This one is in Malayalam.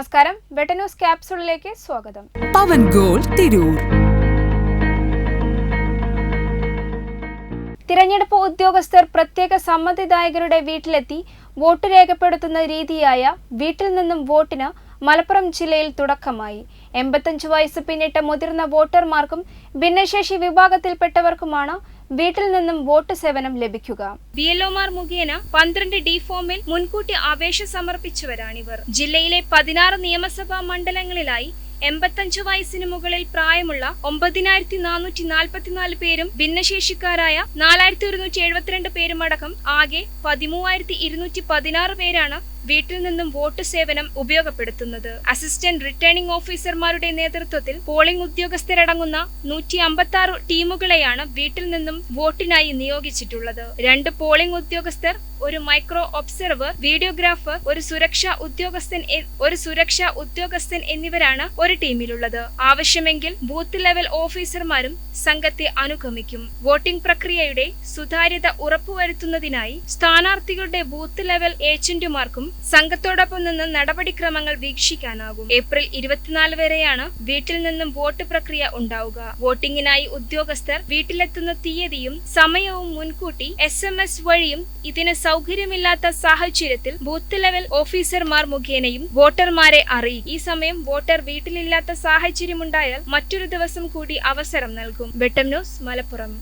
നമസ്കാരം. വെട്ട ന്യൂസ് ക്യാപ്സൂളിലേക്ക് സ്വാഗതം. പവൻ ഗോൾ തിരൂർ. തിരഞ്ഞെടുപ്പ് ഉദ്യോഗസ്ഥർ പ്രത്യേക സമ്മതിദായകരുടെ വീട്ടിലെത്തി വോട്ട് രേഖപ്പെടുത്തുന്ന രീതിയായ വീട്ടിൽ നിന്നും വോട്ടിന് മലപ്പുറം ജില്ലയിൽ തുടക്കമായി. എൺപത്തഞ്ച് വയസ്സ് പിന്നിട്ട മുതിർന്ന വോട്ടർമാർക്കും ഭിന്നശേഷി വിഭാഗത്തിൽപ്പെട്ടവർക്കുമാണ് വീട്ടിൽ നിന്നും വോട്ട് സേവനം ലഭിക്കുക. ബി എൽ ഒമാർ മുഖേന പന്ത്രണ്ട് ഡി ഫോമിൽ മുൻകൂട്ടി അപേക്ഷ സമർപ്പിച്ചവരാണിവർ. ജില്ലയിലെ പതിനാറ് നിയമസഭാ മണ്ഡലങ്ങളിലായി എൺപത്തഞ്ച് വയസ്സിന് മുകളിൽ പ്രായമുള്ള ഒമ്പതിനായിരത്തി നാനൂറ്റി നാൽപ്പത്തിനാല് പേരും ഭിന്നശേഷിക്കാരായ നാലായിരത്തി ഒരുന്നൂറ്റി എഴുപത്തിരണ്ട് പേരുമടക്കം ആകെ പതിമൂവായിരത്തി ഇരുന്നൂറ്റി പതിനാറ് പേരാണ് വീട്ടിൽ നിന്നും വോട്ട് സേവനം ഉപയോഗപ്പെടുത്തുന്നത്. അസിസ്റ്റന്റ് റിട്ടേണിംഗ് ഓഫീസർമാരുടെ നേതൃത്വത്തിൽ പോളിംഗ് ഉദ്യോഗസ്ഥരടങ്ങുന്ന നൂറ്റി അമ്പത്തി ആറ് ടീമുകളെയാണ് വീട്ടിൽ നിന്നും വോട്ടിനായി നിയോഗിച്ചിട്ടുള്ളത്. രണ്ട് പോളിംഗ് ഉദ്യോഗസ്ഥർ ഒരു മൈക്രോ ഒബ്സർവർ വീഡിയോഗ്രാഫർ ഒരു സുരക്ഷാ ഉദ്യോഗസ്ഥൻ ഒരു സുരക്ഷാ ഉദ്യോഗസ്ഥൻ എന്നിവരാണ് ഒരു ടീമിലുള്ളത്. ആവശ്യമെങ്കിൽ ബൂത്ത് ലെവൽ ഓഫീസർമാരും സംഘത്തെ അനുഗമിക്കും. വോട്ടിംഗ് പ്രക്രിയയുടെ സുതാര്യത ഉറപ്പുവരുത്തുന്നതിനായി സ്ഥാനാർത്ഥികളുടെ ബൂത്ത് ലെവൽ ഏജന്റുമാർക്കും സംഘത്തോടൊപ്പം നിന്ന് നടപടിക്രമങ്ങൾ വീക്ഷിക്കാനാകും. ഏപ്രിൽ ഇരുപത്തിനാല് വരെയാണ് വീട്ടിൽ നിന്നും വോട്ട് പ്രക്രിയ ഉണ്ടാവുക. വോട്ടിംഗിനായി ഉദ്യോഗസ്ഥർ വീട്ടിലെത്തുന്ന തീയതിയും സമയവും മുൻകൂട്ടി എസ് വഴിയും ഇതിന് സൗകര്യമില്ലാത്ത സാഹചര്യത്തിൽ ബൂത്ത് ലെവൽ ഓഫീസർമാർ മുഖേനയും വോട്ടർമാരെ അറിയിക്കും. ഈ സമയം വോട്ടർ വീട്ടിലില്ലാത്ത സാഹചര്യമുണ്ടായാൽ മറ്റൊരു ദിവസം കൂടി അവസരം നൽകും. വെട്ടം ന്യൂസ് മലപ്പുറം.